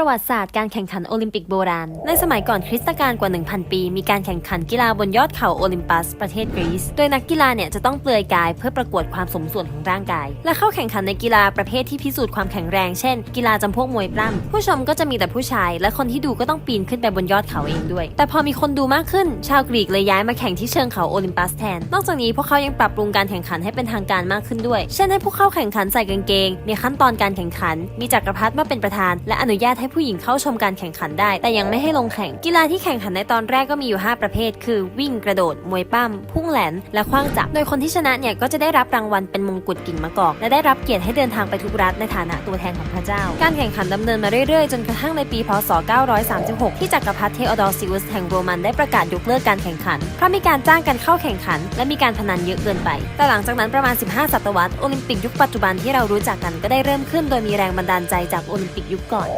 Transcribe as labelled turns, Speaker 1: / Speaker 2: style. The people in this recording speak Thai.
Speaker 1: ประวัติศาสตร์การแข่งขันโอลิมปิกโบราณ ในสมัยก่อนคริสตกาลกว่า 1,000 ปี มีการแข่งขันกีฬาบนยอดเขาโอลิมปัส ประเทศกรีซ โดยนักกีฬาเนี่ยจะต้องเปลือยกายเพื่อประกวดความสมส่วนของร่างกาย และเข้าแข่งขันในกีฬาประเภทที่พิสูจน์ความแข็งแรง เช่น กีฬาจำพวกมวยปล้ำผู้ชมก็จะมีแต่ผู้ชาย และคนที่ดูก็ต้องปีนขึ้นไปบนยอดเขาเองด้วย แต่พอมีคนดูมากขึ้น ชาวกรีกเลยย้ายมาแข่งที่เชิงเขาโอลิมปัสแทน นอกจากนี้พวกเขายังปรับปรุงการแข่งขันให้เป็นทางการมากขึ้นด้วย เช่นให้ผู้เข้าแข่งขันใส่กางเกง มีขั้นตอนการแข่งขัน มีจักรพรรดิมาเป็นประธาน และอนุญาตให้ผู้หญิงเข้าชมการแข่งขันได้ แต่ยังไม่ให้ลงแข่ง กีฬาที่แข่งขันในตอนแรกก็มีอยู่ 5 ประเภท คือวิ่งกระโดด มวยปั้ม พุ่งแหลน และขว้างจับ โดยคนที่ชนะเนี่ยก็จะได้รับรางวัลเป็นมงกุฎกิ่งมะกอก และได้รับเกียรติให้เดินทางไปทุกรัฐในฐานะตัวแทนของพระเจ้า การแข่งขันดำเนินมาเรื่อยๆ จนกระทั่งในปี พศ 936 ที่จักรพรรดิเทโอดอร์ซิอุสแห่งโรมันได้ประกาศยกเลิกการแข่งขัน เพราะมีการจ้างกันเข้าแข่งขัน และมีการพนันเยอะเกินไป แต่หลังจากนั้นประมาณ 15 ศตวรรษ โอลิมปิกยุคปัจจุบันที่เรารู้จักกันก็ได้เริ่มขึ้น โดยมีแรงบันดาลใจจากโอลิมปิกยุคก่อน